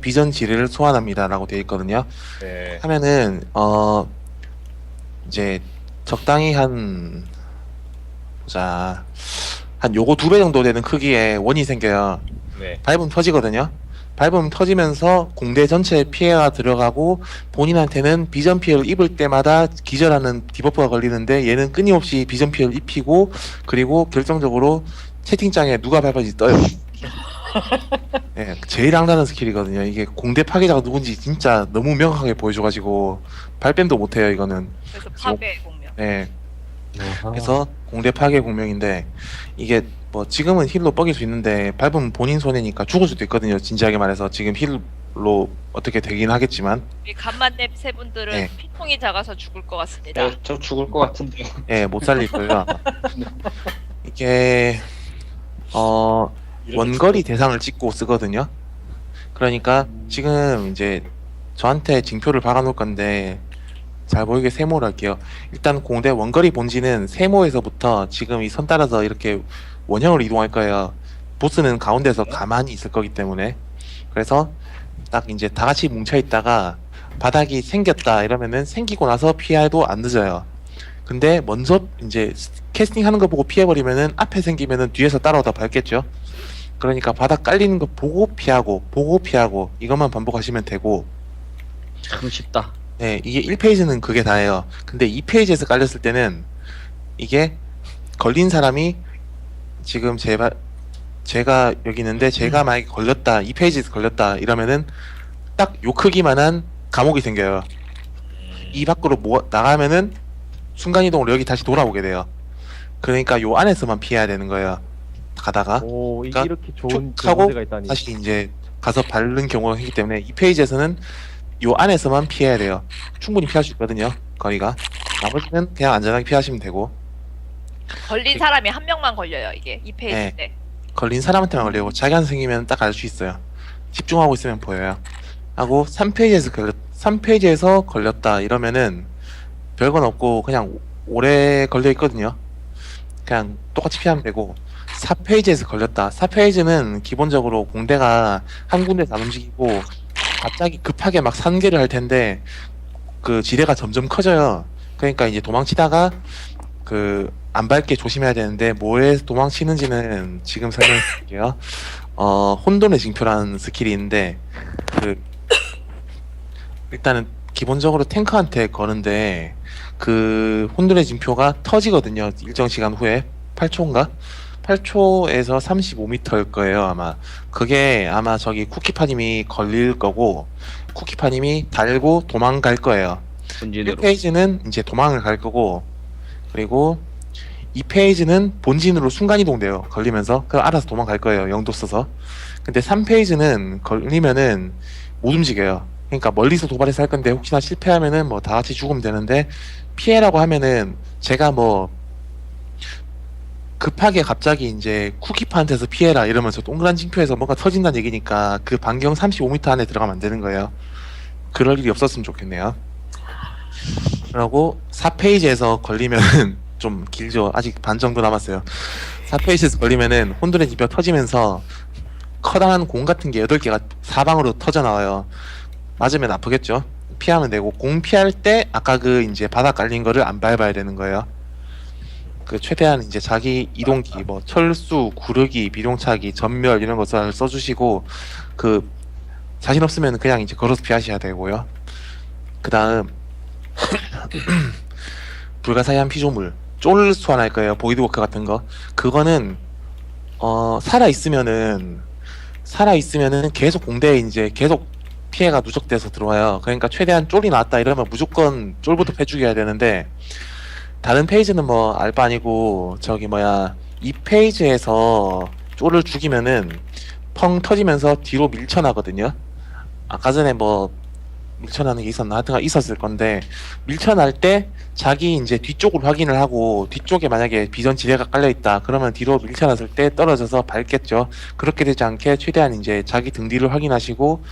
비전 지뢰를 소환합니다라고 되어 있거든요. 네. 하면은 어 이제 적당히 한 보자 한 요거 두 배 정도 되는 크기의 원이 생겨요. 네. 밟으면 터지거든요. 밟으면 터지면서 공대 전체에 피해가 들어가고 본인한테는 비전 피해를 입을 때마다 기절하는 디버프가 걸리는데 얘는 끊임없이 비전 피해를 입히고 그리고 결정적으로 채팅창에 누가 밟았는지 떠요. 예, 제일 악랄한 스킬이거든요. 이게 공대 파괴자가 누군지 진짜 너무 명확하게 보여줘가지고 발뺌도 못해요 이거는. 그래서 파괴 공명. 예, 그래서 공대 파괴 공명인데 이게 뭐 지금은 힐로 뻐길 수 있는데 밟으면 본인 손해니까 죽을 수도 있거든요. 진지하게 말해서 지금 힐로 어떻게 되긴 하겠지만 우리 간만nep 세 분들은 네. 피통이 작아서 죽을 것 같습니다. 네, 저 죽을 것 같은데. 예, 못 살릴 거예요. 아마. 이게 어 원거리 대상을 찍고 쓰거든요. 그러니까 지금 이제 저한테 징표를 박아놓을 건데 잘 보이게 세모를 할게요. 일단 공대 원거리 본지는 세모에서부터 지금 이 선 따라서 이렇게 원형으로 이동할 거예요. 보스는 가운데서 가만히 있을 거기 때문에 그래서 딱 이제 다 같이 뭉쳐 있다가 바닥이 생겼다 이러면은 생기고 나서 피해도 안 늦어요. 근데 먼저 이제 캐스팅 하는 거 보고 피해버리면은 앞에 생기면은 뒤에서 따라오다 밟겠죠. 그러니까 바닥 깔리는 거 보고 피하고 보고 피하고 이것만 반복하시면 되고 참 쉽다. 네 이게 1페이지는 그게 다예요. 근데 2페이지에서 깔렸을 때는 이게 걸린 사람이 지금 제가 제가 여기 있는데 제가 만약에 걸렸다 2페이지에서 걸렸다 이러면은 딱 요 크기만한 감옥이 생겨요. 이 밖으로 모, 나가면은 순간이동으로 여기 다시 돌아오게 돼요. 그러니까 요 안에서만 피해야 되는 거예요. 가다가 오 이- 그러니까 이렇게 좋은 쭉 하고 있다니 다시 이제 가서 밟는 경우가 생기기 때문에 이 페이지에서는 요 안에서만 피해야 돼요. 충분히 피할 수 있거든요. 거리가 나머지는 그냥 안전하게 피하시면 되고 걸린 사람이 한 명만 걸려요. 이게 이 페이지 네. 때. 걸린 사람한테만 걸리고 자기한테 생기면 딱 알 수 있어요. 집중하고 있으면 보여요. 하고 3페이지에서 걸렸 3페이지에서 걸렸다 이러면은 별건 없고 그냥 오- 오래 걸려 있거든요. 그냥 똑같이 피하면 되고 4페이지에서 걸렸다. 4페이지는 기본적으로 공대가 한 군데서 안 움직이고 갑자기 급하게 막 산계를 할 텐데 그 지대가 점점 커져요. 그러니까 이제 도망치다가 그 안 밟게 조심해야 되는데 뭐에 도망치는지는 지금 설명드릴게요. 어 혼돈의 징표라는 스킬이 있는데 그 일단은 기본적으로 탱커한테 거는데 그 혼돈의 징표가 터지거든요. 일정 시간 후에 8초인가? 8초에서 35m일 거예요, 아마. 그게 아마 저기 쿠키파님이 걸릴 거고, 쿠키파님이 달고 도망갈 거예요. 본진으로. 1페이지는 이제 도망을 갈 거고, 그리고 2페이지는 본진으로 순간이동돼요. 걸리면서. 그 알아서 도망갈 거예요. 영도 써서. 근데 3페이지는 걸리면은 못 움직여요. 그러니까 멀리서 도발해서 할 건데 혹시나 실패하면은 뭐 다 같이 죽으면 되는데 피해라고 하면은 제가 뭐 급하게 갑자기 이제 쿠키파한테서 피해라 이러면서 동그란 징표에서 뭔가 터진다는 얘기니까 그 반경 35m 안에 들어가면 안 되는 거예요. 그럴 일이 없었으면 좋겠네요. 그리고 4페이지에서 걸리면은 좀 길죠. 아직 반 정도 남았어요. 4페이지에서 걸리면은 혼돈의 지표 터지면서 커다란 공 같은 게 8개가 사방으로 터져 나와요. 맞으면 아프겠죠. 피하면 되고 공 피할 때 아까 그 이제 바닥 깔린 거를 안 밟아야 되는 거예요. 그 최대한 이제 자기 이동기 뭐 철수, 구르기, 비룡차기, 전멸 이런 것을 써주시고 그 자신 없으면 그냥 이제 걸어서 피하셔야 되고요. 그 다음 불가사의한 피조물 쫄 소환할 거예요. 보이드워크 같은 거. 그거는 어 살아 있으면은 살아 있으면은 계속 공대에 이제 계속 피해가 누적돼서 들어와요. 그러니까 최대한 쫄이 나왔다 이러면 무조건 쫄부터 패 죽여야 되는데 다른 페이지는 뭐 알바 아니고 저기 뭐야 이 페이지에서 쫄을 죽이면은 펑 터지면서 뒤로 밀쳐나거든요. 아까 전에 뭐 밀쳐나는 게 있었나 하여튼 있었을 건데 밀쳐날 때 자기 이제 뒤쪽을 확인을 하고 뒤쪽에 만약에 비전 지대가 깔려 있다 그러면 뒤로 밀쳐났을 때 떨어져서 밟겠죠 그렇게 되지 않게 최대한 이제 자기 등 뒤를 확인하시고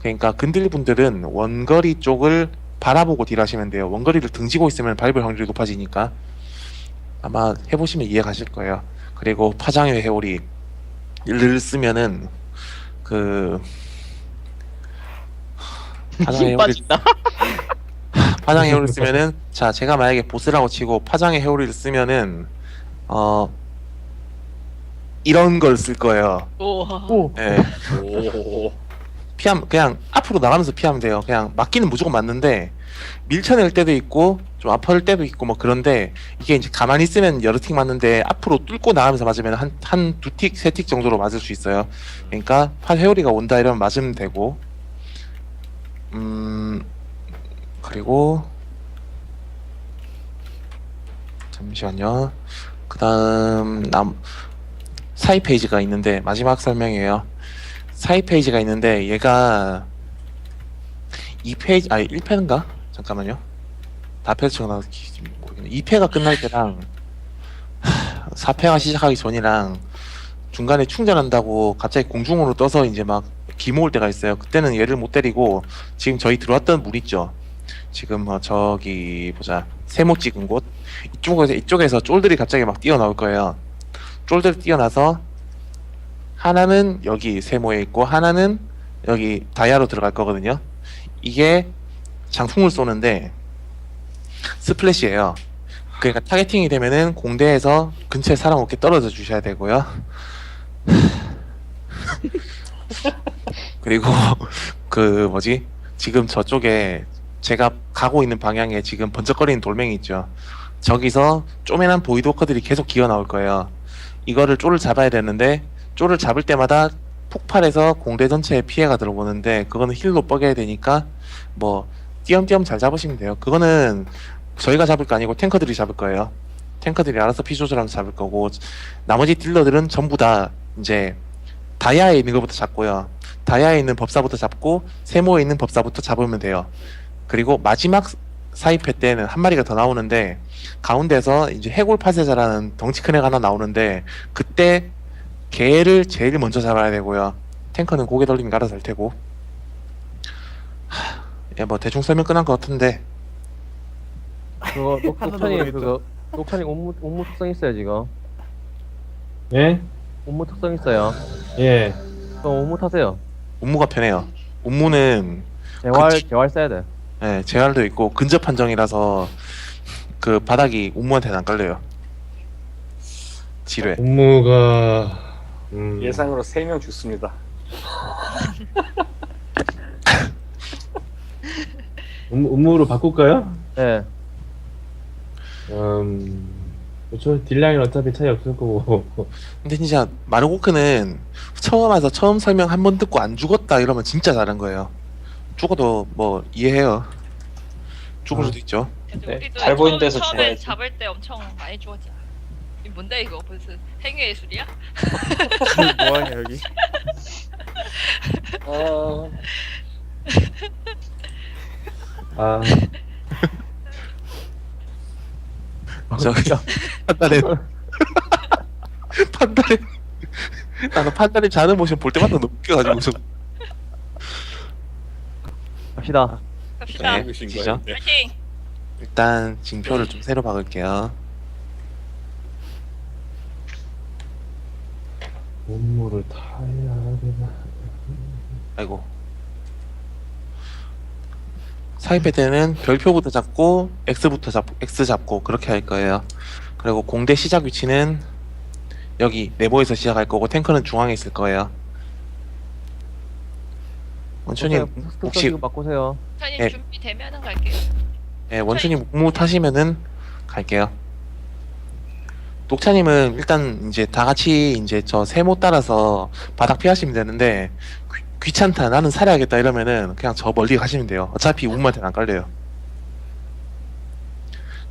그러니까 근들 분들은 원거리 쪽을 바라보고 딜하시면 돼요 원거리를 등지고 있으면 밟을 확률이 높아지니까 아마 해보시면 이해 가실 거예요 그리고 파장의 회오리 를 쓰면은 그 파장의 빠진다. 파장의 해오리를 쓰면은 자 제가 만약에 보스라고 치고 파장의 해오리를 쓰면은 어 이런 걸 쓸 거예요. 오. 예. 오. 피함 그냥 앞으로 나가면서 피하면 돼요. 그냥 맞기는 무조건 맞는데 밀쳐낼 때도 있고 좀 아파할 때도 있고 뭐 그런데 이게 이제 가만히 있으면 여러 틱 맞는데 앞으로 뚫고 나가면서 맞으면 한 한 두 틱 세 틱 정도로 맞을 수 있어요. 그러니까 파 회오리가 온다 이러면 맞으면 되고 음 그리고 잠시만요. 그다음 남 사이 페이지가 있는데 마지막 설명이에요. 사이 페이지가 있는데 얘가 2페이지 아니 1패인가? 잠깐만요. 다 펼쳐 나 모르겠네. 2패가 끝날 때랑 4패가 시작하기 전이랑 중간에 충전한다고 갑자기 공중으로 떠서 이제 막 기모을 때가 있어요. 그때는 얘를 못 때리고 지금 저희 들어왔던 물 있죠. 지금 어, 저기 보자 세모 찍은 곳 이쪽에서 이쪽에서 쫄들이 갑자기 막 뛰어나올 거예요. 쫄들 뛰어나서 하나는 여기 세모에 있고 하나는 여기 다이아로 들어갈 거거든요. 이게 장풍을 쏘는데 스플래시예요. 그러니까 타겟팅이 되면은 공대에서 근처에 사람 없게 떨어져 주셔야 되고요. 그리고 그 뭐지? 지금 저쪽에 제가 가고 있는 방향에 지금 번쩍거리는 돌멩이 있죠. 저기서 쪼매난 보이드 워커들이 계속 기어 나올 거예요. 이거를 쪼를 잡아야 되는데 쪼를 잡을 때마다 폭발해서 공대 전체에 피해가 들어오는데 그거는 힐로 뻐겨야 되니까 뭐 띄엄띄엄 잘 잡으시면 돼요. 그거는 저희가 잡을 거 아니고 탱커들이 잡을 거예요. 탱커들이 알아서 피 조절하면서 잡을 거고 나머지 딜러들은 전부 다 이제 다이아에 있는 것부터 잡고요. 다이아에 있는 법사부터 잡고 세모에 있는 법사부터 잡으면 돼요. 그리고 마지막 사이패 때는 한 마리가 더 나오는데 가운데서 이제 해골 파쇄자라는 덩치 큰 애가 하나 나오는데 그때 걔를 제일 먼저 잡아야 되고요. 탱커는 고개 돌리면 알아서 할 테고. 하, 예, 뭐 대충 설명 끝난 것 같은데 그거 녹- 하나도 녹차님 모르겠다. 그거 녹차님 옴무 옴무 특성 있어요 지금. 예? 옴무 특성 있어요. 예. 그럼 옴무 타세요. 업무가 편해요. 업무는 재활 그치. 재활 써야 돼. 예, 재활도 있고 근접 판정이라서 그 바닥이 업무한테는 안 깔려요. 지뢰. 업무가 음, 예상으로 3명 죽습니다. 업무, 업무로 바꿀까요? 네. 음, 저 딜량이 어차피 차이 없을 거고. 근데 진짜 마르고크는 처음 와서 처음 설명 한 번 듣고 안 죽었다 이러면 진짜 잘한 거예요. 죽어도 뭐 이해해요. 죽을 아. 수도 있죠. 네. 우리도 잘 보이는 데서 처음에 죽어야지. 잡을 때 엄청 많이 죽었잖아. 이 뭔데 이거 무슨 행위 예술이야? 뭐하냐 여기? 어... 아, 저기 판단해. 판단해. 나는 판단해 자는 모션 볼 때마다 너무 웃겨가지고 좀. 갑시다. 갑시다. 네, 시죠. 파이팅! 일단 징표를 좀 새로 박을게요. 업무를 타야 되나? 아이고. 사이패 때는 별표부터 잡고 X부터 잡고 X 잡고 그렇게 할 거예요. 그리고 공대 시작 위치는 여기 네모에서 시작할 거고 탱커는 중앙에 있을 거예요. 원춘님 특성 혹시 바꾸세요. 사장님 네. 준비되면은 갈게요. 예, 원춘님 목무 타시면은 갈게요. 녹차님은 일단 이제 다 같이 이제 저 세모 따라서 바닥 피하시면 되는데 귀, 찮다 나는 살아야겠다 이러면은 그냥 저 멀리 가시면 돼요. 어차피 우무한테는 안 깔려요.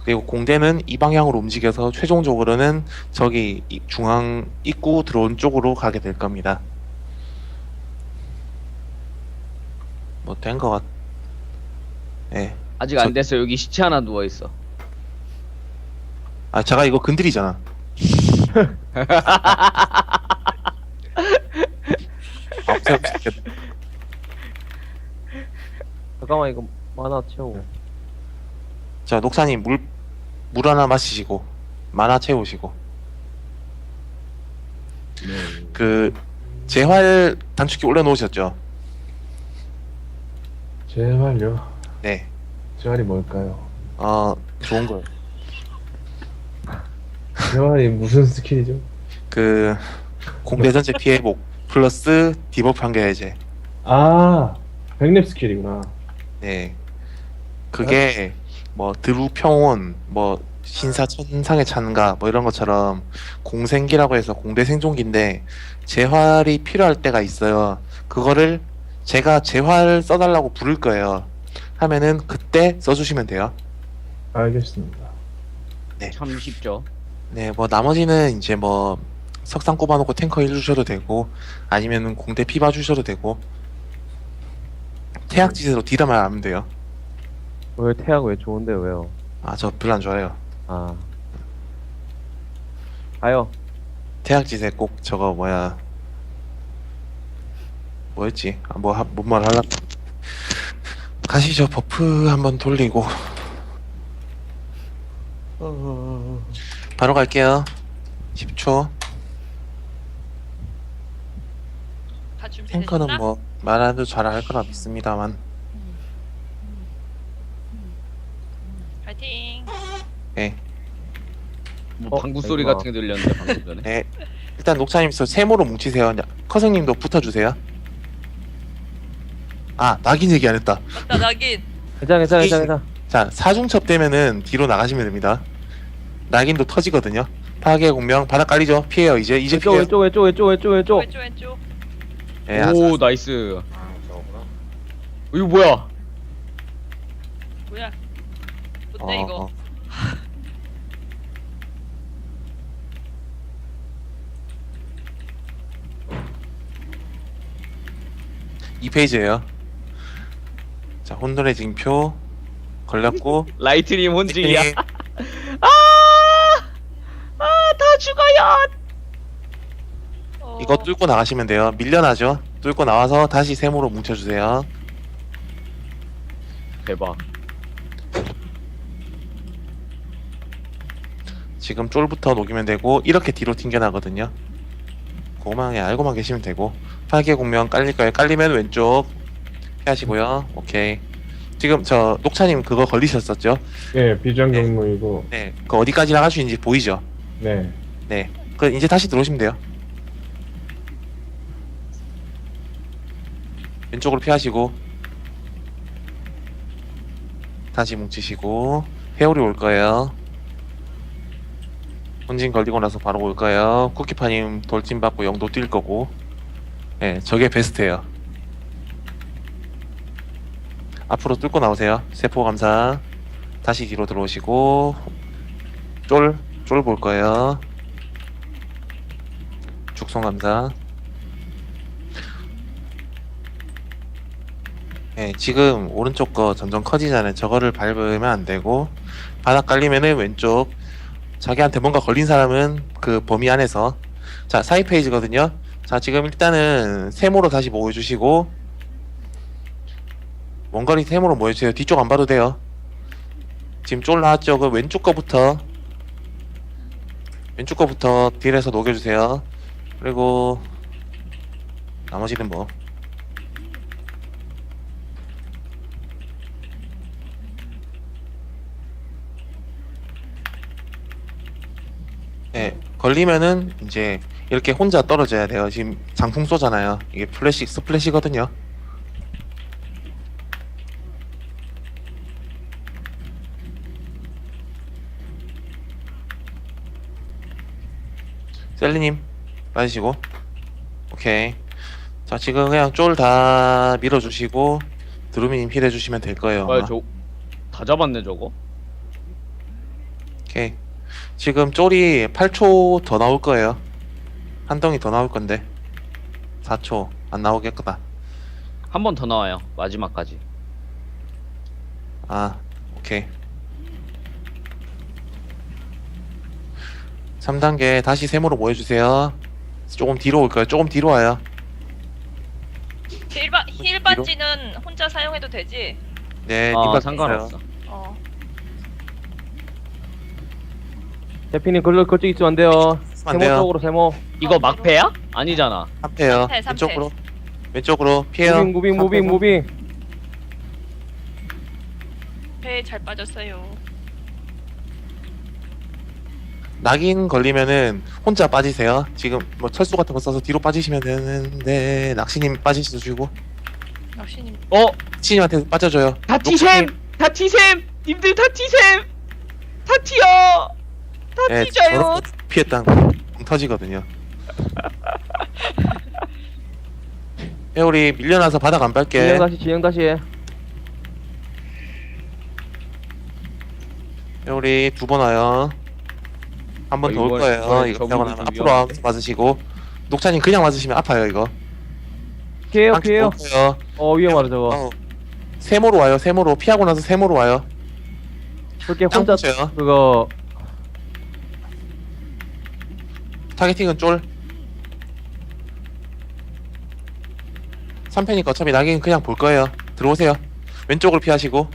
그리고 공대는 이 방향으로 움직여서 최종적으로는 저기 이 중앙 입구 들어온 쪽으로 가게 될 겁니다. 뭐 된 것 같. 예. 아직 저- 안 됐어. 여기 시체 하나 누워 있어. 아, 제가 이거 건드리잖아. 아. 잠깐만 이거 만화 채우고. 자, 녹사님 물, 물 하나 마시시고, 만화 채우시고. 그, 재활 단축키 올려놓으셨죠? 제발요. 네. 재활이 뭘까요? 어, 좋은 거. 재활이 무슨 스킬이죠? 그 공대 전체 피해 복 플러스 디버프 한개 해제. 아, 백랩 스킬이구나. 네. 그게 뭐 드루 평온, 뭐 신사 천상의 찬가 뭐 이런 것처럼 공생기라고 해서 공대 생존기인데 재활이 필요할 때가 있어요. 그거를 제가 재활 써달라고 부를 거예요. 하면은 그때 써주시면 돼요. 알겠습니다. 참 쉽죠. 네, 뭐 나머지는 이제 뭐 석상 꼽아놓고 탱커 해주셔도 되고 아니면은 공대 피 봐주셔도 되고 태양지대로 딜하면 하면 돼요. 왜 태양 왜 좋은데 왜요? 아, 저 별로 안 좋아해요. 아. 가요. 태양지대 꼭 저거 뭐야 뭐였지? 아, 뭐, 하- 뭔 말을 하려 가시죠 버프 한번 돌리고 바로 갈게요 10초 다 준비됐나? 탱커는 뭐말안 해도 잘할 거라 믿습니다만 파이팅. 네. 뭐 어, 방구 소리. 같은 게 들렸는데 방금 전에. 네 일단 녹차님서 세모로 뭉치세요 커생님도 붙어주세요 아 낙인 얘기 안 했다 맞다 낙인. 괜찮아 괜찮아. 괜찮아. 자, 사중첩 되면은 뒤로 나가시면 됩니다. 낙인도 터지거든요. 파괴 공명 바닥 깔리죠. 피해요. 이제 이제 왼쪽 피해요. 왼쪽 왼쪽 왼쪽 왼쪽 왼쪽. 왼쪽 왼쪽. 예, 아, 오 나이스. 이거 뭐야? 뭐야? 어, 뭔데 이거? 어. 이 페이지예요. 자, 혼돈의 징표 걸렸고 라이트님 혼질이야. 네, 아! 아, 다 죽어요. 어, 이거 뚫고 나가시면 돼요. 밀려나죠. 뚫고 나와서 다시 세모로 뭉쳐주세요. 대박. 지금 쫄부터 녹이면 되고 이렇게 뒤로 튕겨나거든요. 고망에 알고만 계시면 되고 파괴 공명 깔릴 거예요. 깔리면 왼쪽 피하시고요. 오케이. 지금 저 녹차님 그거 걸리셨었죠? 예, 비주얼 경무이고, 네. 그 어디까지 나갈 수 있는지 보이죠? 네. 네. 그 이제 다시 들어오시면 돼요. 왼쪽으로 피하시고 다시 뭉치시고 회오리 올 거예요. 혼진 걸리고 나서 바로 올 거예요. 쿠키파님 돌진 받고 영도 뛸 거고. 네, 저게 베스트예요. 앞으로 뚫고 나오세요. 세포 감사. 다시 뒤로 들어오시고 쫄, 쫄 볼 거예요. 죽송 감사. 네, 지금 오른쪽 거 점점 커지잖아요. 저거를 밟으면 안 되고 바닥 깔리면은 왼쪽 자기한테 뭔가 걸린 사람은 그 범위 안에서 자 사이 페이지거든요. 자 지금 일단은 세모로 다시 모여주시고 원거리 세모로 모여주세요. 뒤쪽 안 봐도 돼요. 지금 쫄 나왔죠? 그 왼쪽 거부터 왼쪽 거부터 딜에서 녹여주세요. 그리고 나머지는 뭐 네, 걸리면은 이제 이렇게 혼자 떨어져야 돼요. 지금 장풍 쏘잖아요. 이게 플래시 스플래시거든요. 셀리님 빠지시고 오케이 자 지금 그냥 쫄 다 밀어주시고 드루미님 힐 해주시면 될 거예요 아마. 아, 저다 잡았네 저거. 오케이 지금 쫄이 8초 더 나올 거예요 한 덩이 더 나올 건데 4초 안 나오겠구나 한 번 더 나와요. 마지막까지. 아 오케이 3단계 다시 세모로 모여주세요 조금 뒤로 올 거예요 조금 뒤로 와요 힐바 힐 반지는 혼자 사용해도 되지? 네아 님박 상관없어. 어. 대피님 걸려 걸쭉 있으면 안 돼요. 안 세모 돼요 쪽으로 세모. 이거 막패야? 아니잖아. 합해요 삼패, 삼패. 왼쪽으로 왼쪽으로 피해요 무빙 무빙 무빙 무빙. 앞에 잘 빠졌어요. 낙인 걸리면은 혼자 빠지세요. 지금 뭐 철수 같은 거 써서 뒤로 빠지시면 되는데 낚시님 빠지시고 낚시님 어? 낚시님한테 빠져줘요. 다 티셈! 다 티셈! 님들 다 티셈! 다 튀어! 다 예, 튀져요! 저렇게 피했당 공 터지거든요. 예, 우리 밀려나서 바닥 안 밟게. 진행 다시 진행 다시 해 예, 우리 두 번 와요. 한번 어, 더올 이번- 거예요. 이거 저분이 하고 좀 나면 앞으로 위험한데? 맞으시고 녹차님 그냥 맞으시면 아파요 이거. 피해요 한쪽 피해요 올 거예요. 어 위험하다 저거 어, 세모로 와요. 세모로 피하고 나서 세모로 와요. 그렇게 짱 혼자. 그거 타겟팅은 쫄. 3패니까 어차피 낙인 그냥 볼 거예요. 들어오세요. 왼쪽을 피하시고.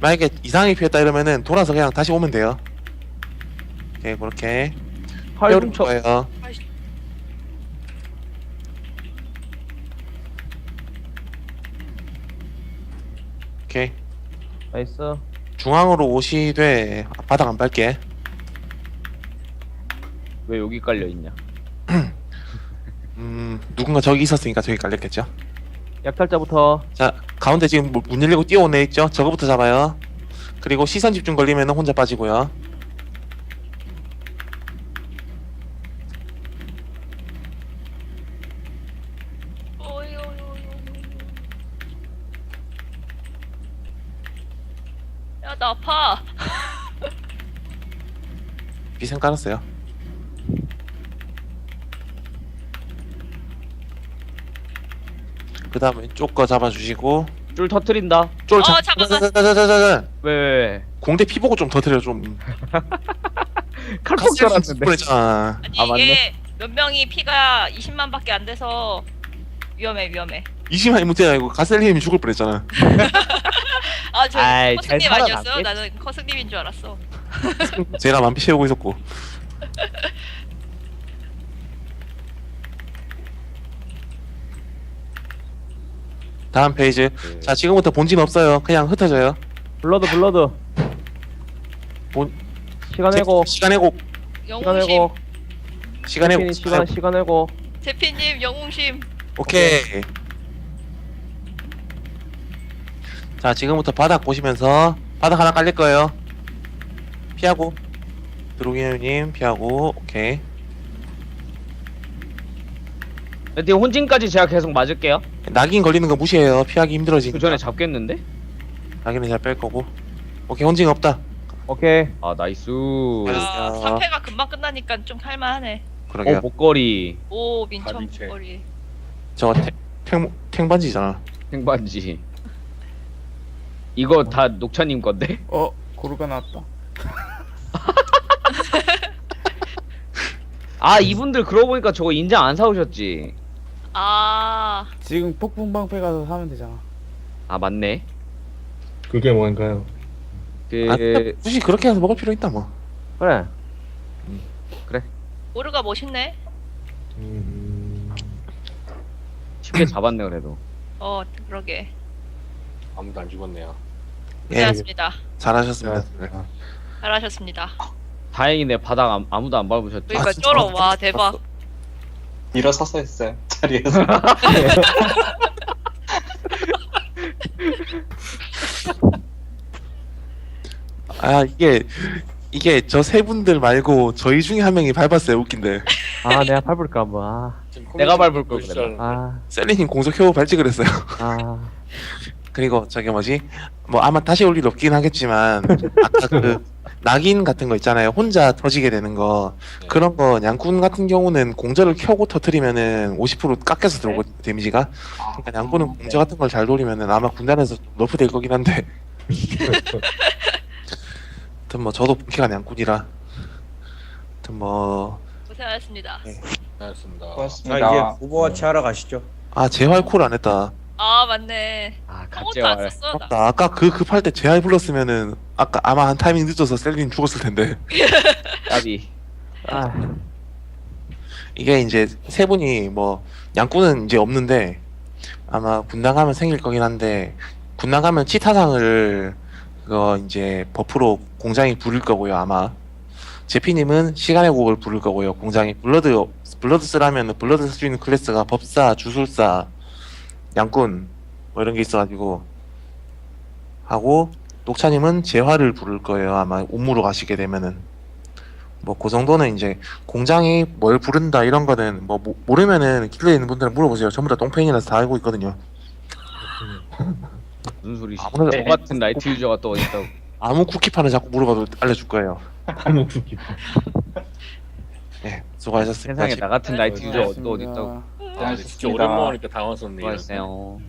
만약에 이상하게 피했다 이러면은 돌아서 그냥 다시 오면 돼요. 오케이, 그렇게. 뼈를 거예요. 오케이. 나이스 중앙으로 오시되 바닥 안 밟게. 왜 여기 깔려 있냐? 음, 누군가 저기 있었으니까 저기 깔렸겠죠. 약탈자부터 자, 가운데 지금 뭐- 문 열리고 뛰어온 애 있죠? 저거부터 잡아요. 그리고 시선 집중 걸리면 혼자 빠지고요. 어이 어이 어이. 야나 아파. 비생 깔았어요. 그 다음 왼쪽 거 잡아주시고 줄 터트린다. 쫄 어, 잡. 잠깐만. 자자자자자자. 왜, 왜, 왜? 공대 피 보고 좀 터트려 좀. 칼폭. 뻔했잖아. 아니 아, 맞네. 이게 몇 명이 피가 20만밖에 안 돼서 위험해 위험해. 이심한이 문제가 아니고 가셀님이 죽을 뻔했잖아. 아저 아이, 잘 커스님 아니었어? 살아남겠지. 나는 커스님인 줄 알았어. 제가 만피 채우고 있었고. 다음 페이지. 자 지금부터 본진 없어요. 그냥 흩어져요. 블러드 블러드 본- 시간 내고 시간 내고 시간 영웅심. 내고 시간 내고 시간 시간 내고 제피님 영웅심. 오케이. 자, 지금부터 바닥 보시면서 바닥 하나 깔릴 거예요. 피하고. 드로기님 피하고. 오케이. 근데 혼진까지 제가 계속 맞을게요. 낙인 걸리는 거 무시해요. 피하기 힘들어지니까. 그 전에 잡겠는데? 낙인은 잘뺄 거고. 오케이, 혼징 없다. 오케이 아, 나이스. 야 알았어요. 3패가 금방 끝나니까 좀 할만하네. 그러게요. 어, 목걸이. 오 민첩 바비체. 머리. 저거 탱, 탱, 탱반지잖아. 생반지. 이거 다 녹차님 건데? 어 고르가 나왔다 아, 이분들 그러고 보니까 저거 인장 안 사오셨지? 아 지금 폭풍 방패 가서 사면 되잖아 아, 맞네. 그게 뭔가요? 그, 아, 굳이 그렇게 해서 먹을 필요 있다, 뭐. 그래 오르가 멋있네. 음... 쉽게 잡았네, 그래도. 어 그러게. 아무도 안 죽었네요. 예, 고생하셨습니다. 잘하셨습니다. 아, 잘하셨습니다. 다행이네, 바닥 안- 아무도 안 밟으셨지. 그러니까 진짜 쩔어 와 대박. 일어서서 했어요. 자리에서. 아, 이게, 이게 저 세 분들 말고 저희 중에 한 명이 밟았어요. 웃긴데. 아 내가 밟을까 한번 아, 내가 밟을 걸 그랬나? 아, 셀리님 공속 켜고 밟지 그랬어요. 아. 그리고 저기 뭐지 뭐 아마 다시 올 일 없긴 하겠지만 아까 그 낙인 같은 거 있잖아요 혼자 터지게 되는 거 네. 그런 거 양꾼 같은 경우는 공저를 켜고 터트리면은 50% 깎여서 들어오고 데미지가 그러니까 양꾼은 공저 같은 걸 잘 노리면은 아마 군단에서 너프 될 거긴 한데 하여튼 뭐 저도 본캐가 양꾼이라 하여튼 뭐아 고생하셨습니다. 고맙습니다. 자 고맙습니다. 이제 오버워치 하러 가시죠. 재활 콜 안 했다 아 맞네. 아, 아무것도 안 갓재활. 썼어. 나. 맞다 아까 그 급할 때 재활 불렀으면은 아까 아마 한 타이밍 늦어서 셀린 죽었을 텐데 까비. 아, 이게 이제 세 분이 뭐 양꾼은 이제 없는데 아마 군단 가면 생길 거긴 한데 군단 가면 치타상을 그거 이제 버프로 공장이 부를 거고요 아마 제피님은 시간의 곡을 부를 거고요 공장이 블러드 블러드 쓰라면 블러드 쓸 수 있는 클래스가 법사 주술사 양꾼 뭐 이런 게 있어가지고 하고 녹차님은 재화를 부를 거예요 아마 옴무로 가시게 되면은 뭐 그 정도는 이제 공장이 뭘 부른다 이런 거는 뭐 모- 모르면은 길드에 있는 분들은 물어보세요 전부 다 똥팽이라서 다 알고 있거든요 무슨 소리지? 아무나 똑같은 나이트 유저가 또 어디 있다고? 아무 쿠키판을 자꾸 물어봐도 알려줄 거예요 한국 쿠키. 네 수고하셨습니다 세상에 나 같은 유저 또 어디 있다고? 아, 네, 진짜 보니까 당황스럽네요. 수고하셨어요.